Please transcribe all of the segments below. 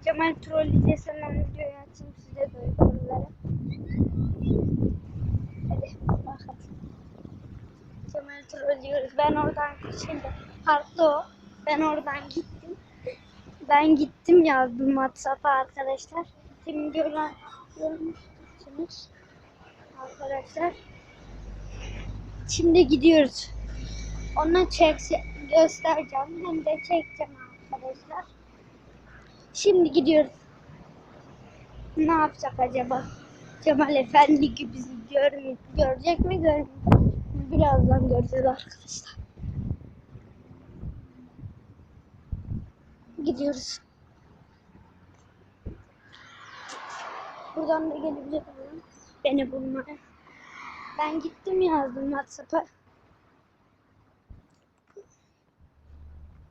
sizlerle. Cemal trolleyeceğiz hemen videoyu açayım size de uyguları. Hadi bakalım. Cemal trollüyoruz. Ben oradan şimdi farklı o. Ben oradan gittim. Ben gittim yazdım WhatsApp'a arkadaşlar. Şimdi gören görmüşsünüz arkadaşlar. Şimdi gidiyoruz. Onu çek göstereceğim. Hem de çekeceğim arkadaşlar. Şimdi gidiyoruz. Ne yapacak acaba? Cemal Efendi gibi bizi gör, görecek mi görmeyecek? Birazdan göreceğiz arkadaşlar. Gidiyoruz. Buradan da gelebilir miyim? Beni bulmaya. Ben gittim yazdım WhatsApp'a.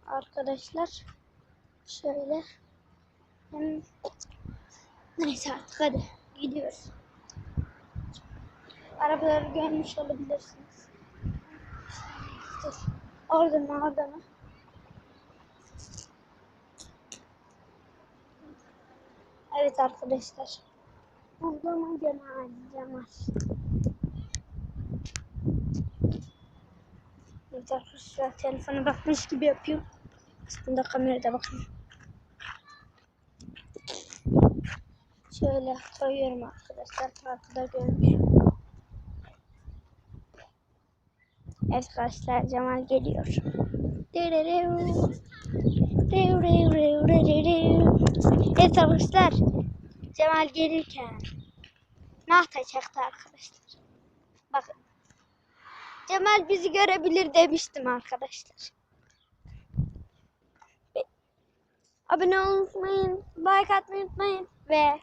Arkadaşlar şöyle neyse artık hadi gidiyoruz. Arabaları görmüş olabilirsiniz. Dur. Orada mı orada mı? Evet arkadaşlar. Orada mı Cemal? Cemal. Evet arkadaşlar telefona bakmış gibi yapıyor. Aslında kamerada bakın. Şöyle koyuyorum arkadaşlar. Farkında görmüş. Evet arkadaşlar Cemal geliyor. Evet arkadaşlar Cemal gelirken ne yapacaktı arkadaşlar? Bakın. Cemal bizi görebilir demiştim arkadaşlar. Abone olmayı unutmayın, like atmayı unutmayın. Ve